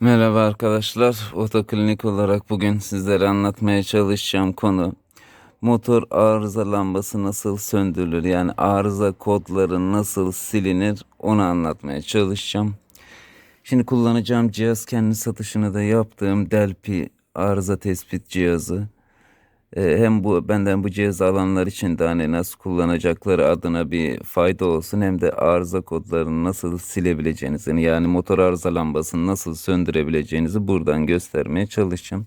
Merhaba arkadaşlar. Otoklinik olarak bugün sizlere anlatmaya çalışacağım konu motor arıza lambası nasıl söndürülür? Yani arıza kodları nasıl silinir? Onu anlatmaya çalışacağım. Şimdi kullanacağım cihaz kendi satışını da yaptığım Delphi arıza tespit cihazı. Ee, hem bu benden bu cihazı alanlar için de hani nasıl kullanacakları adına bir fayda olsun hem de arıza kodlarını nasıl silebileceğinizi yani motor arıza lambasını nasıl söndürebileceğinizi buradan göstermeye çalışacağım.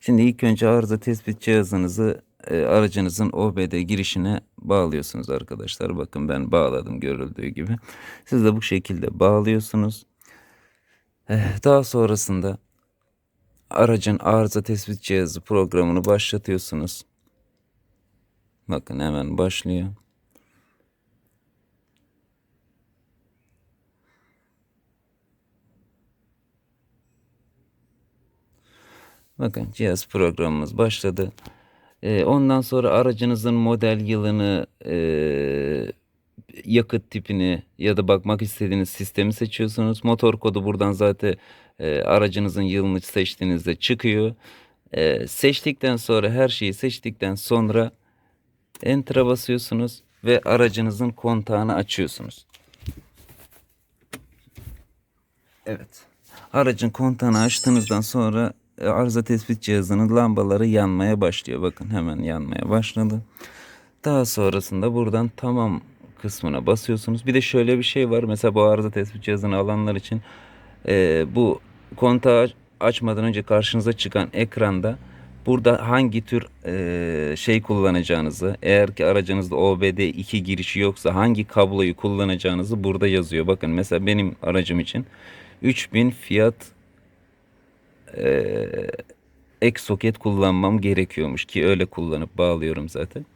Şimdi ilk önce arıza tespit cihazınızı e, aracınızın OBD girişine bağlıyorsunuz arkadaşlar. Bakın ben bağladım görüldüğü gibi. Siz de bu şekilde bağlıyorsunuz. Eh, Daha sonrasında aracın arıza tespit cihazı programını başlatıyorsunuz. Bakın hemen başlıyor. Bakın cihaz programımız başladı. Ee, ondan sonra aracınızın model yılını, e, yakıt tipini ya da bakmak istediğiniz sistemi seçiyorsunuz. Motor kodu buradan zaten e, aracınızın yılını seçtiğinizde çıkıyor. E, seçtikten sonra her şeyi seçtikten sonra Enter'a basıyorsunuz ve aracınızın kontağını açıyorsunuz. Evet. Aracın kontağını açtığınızdan sonra e, arıza tespit cihazının lambaları yanmaya başlıyor. Bakın hemen yanmaya başladı. Daha sonrasında buradan tamam kısmına basıyorsunuz. Bir de şöyle bir şey var. Mesela bu arıza tespit cihazını alanlar için e, bu kontağı açmadan önce karşınıza çıkan ekranda burada hangi tür e, şey kullanacağınızı eğer ki aracınızda OBD 2 girişi yoksa hangi kabloyu kullanacağınızı burada yazıyor. Bakın mesela benim aracım için 3000 fiyat e, ek soket kullanmam gerekiyormuş ki öyle kullanıp bağlıyorum zaten.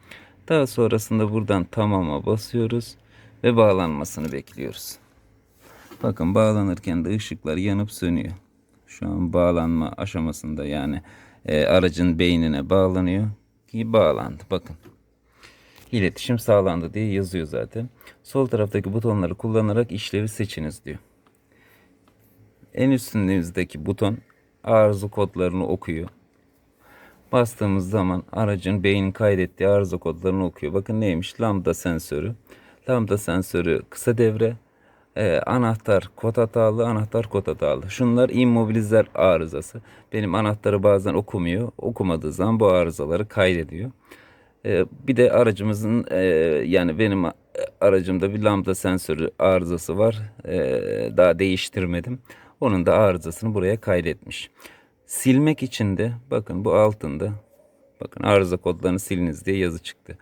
Daha sonrasında buradan tamama basıyoruz ve bağlanmasını bekliyoruz. Bakın bağlanırken de ışıklar yanıp sönüyor. Şu an bağlanma aşamasında yani e, aracın beynine bağlanıyor ki bağlandı. Bakın. İletişim sağlandı diye yazıyor zaten. Sol taraftaki butonları kullanarak işlevi seçiniz diyor. En üstünüzdeki buton arıza kodlarını okuyor. Bastığımız zaman aracın beynin kaydettiği arıza kodlarını okuyor. Bakın neymiş? Lambda sensörü. Lambda sensörü kısa devre. Ee, anahtar kod hatalı, anahtar kod hatalı. Şunlar immobilizer arızası. Benim anahtarı bazen okumuyor. Okumadığı zaman bu arızaları kaydediyor. Ee, bir de aracımızın e, yani benim e, aracımda bir lambda sensörü arızası var. Ee, daha değiştirmedim. Onun da arızasını buraya kaydetmiş. Silmek için de bakın bu altında bakın arıza kodlarını siliniz diye yazı çıktı.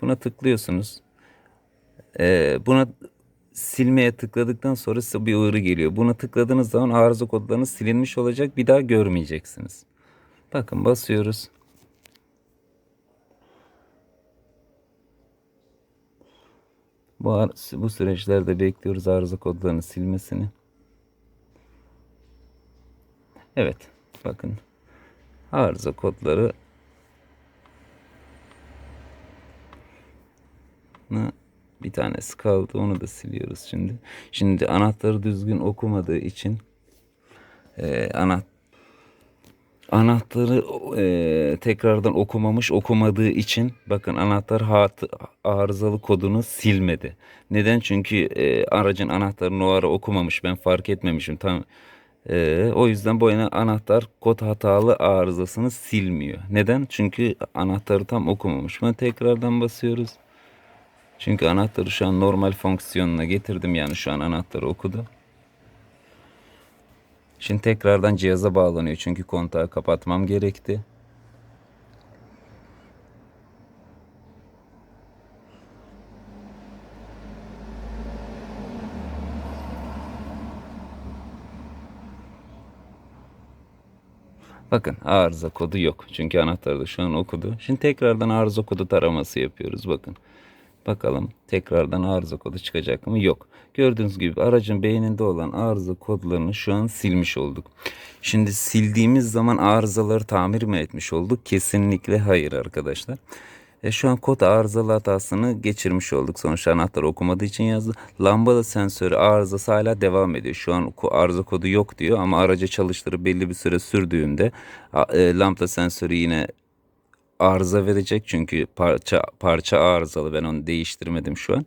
Buna tıklıyorsunuz. Ee, buna silmeye tıkladıktan sonra size bir uyarı geliyor. Buna tıkladığınız zaman arıza kodlarınız silinmiş olacak. Bir daha görmeyeceksiniz. Bakın basıyoruz. Bu, bu süreçlerde bekliyoruz arıza kodlarını silmesini. Evet. Bakın. Arıza kodları bir tanesi kaldı. Onu da siliyoruz şimdi. Şimdi anahtarı düzgün okumadığı için e, ana anahtarı e, tekrardan okumamış okumadığı için bakın anahtar hat, arızalı kodunu silmedi. Neden? Çünkü e, aracın anahtarını o ara okumamış. Ben fark etmemişim. Tam ee, o yüzden bu anahtar kod hatalı arızasını silmiyor. Neden? Çünkü anahtarı tam okumamış. Ben tekrardan basıyoruz. Çünkü anahtarı şu an normal fonksiyonuna getirdim. Yani şu an anahtarı okudu. Şimdi tekrardan cihaza bağlanıyor. Çünkü kontağı kapatmam gerekti. Bakın arıza kodu yok. Çünkü anahtarı da şu an okudu. Şimdi tekrardan arıza kodu taraması yapıyoruz. Bakın. Bakalım tekrardan arıza kodu çıkacak mı? Yok. Gördüğünüz gibi aracın beyninde olan arıza kodlarını şu an silmiş olduk. Şimdi sildiğimiz zaman arızaları tamir mi etmiş olduk? Kesinlikle hayır arkadaşlar. E, şu an kod arızalı hatasını geçirmiş olduk. Sonuçta anahtar okumadığı için yazdı. Lambada sensörü arızası hala devam ediyor. Şu an arıza kodu yok diyor ama aracı çalıştırıp belli bir süre sürdüğünde a- e, lambda sensörü yine arıza verecek. Çünkü parça parça arızalı. Ben onu değiştirmedim şu an.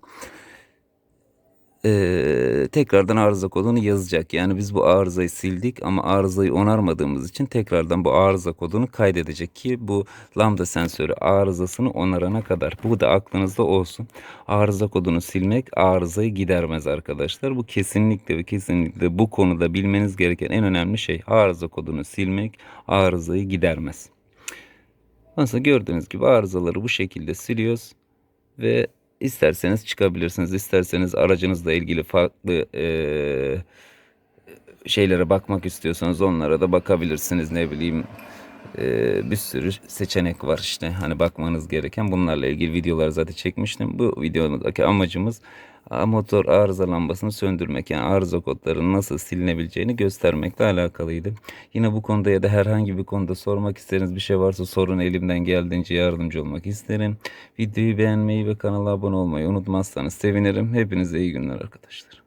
Ee, tekrardan arıza kodunu yazacak. Yani biz bu arızayı sildik ama arızayı onarmadığımız için tekrardan bu arıza kodunu kaydedecek ki bu lambda sensörü arızasını onarana kadar. Bu da aklınızda olsun. Arıza kodunu silmek arızayı gidermez arkadaşlar. Bu kesinlikle ve kesinlikle bu konuda bilmeniz gereken en önemli şey. Arıza kodunu silmek arızayı gidermez. Nasıl gördüğünüz gibi arızaları bu şekilde siliyoruz ve isterseniz çıkabilirsiniz. İsterseniz aracınızla ilgili farklı eee, şeylere bakmak istiyorsanız onlara da bakabilirsiniz. Ne bileyim eee, bir sürü seçenek var işte hani bakmanız gereken. Bunlarla ilgili videolar zaten çekmiştim. Bu videodaki amacımız motor arıza lambasını söndürmek. Yani arıza kodlarının nasıl silinebileceğini göstermekle alakalıydı. Yine bu konuda ya da herhangi bir konuda sormak istediğiniz bir şey varsa sorun elimden geldiğince yardımcı olmak isterim. Videoyu beğenmeyi ve kanala abone olmayı unutmazsanız sevinirim. Hepinize iyi günler arkadaşlar.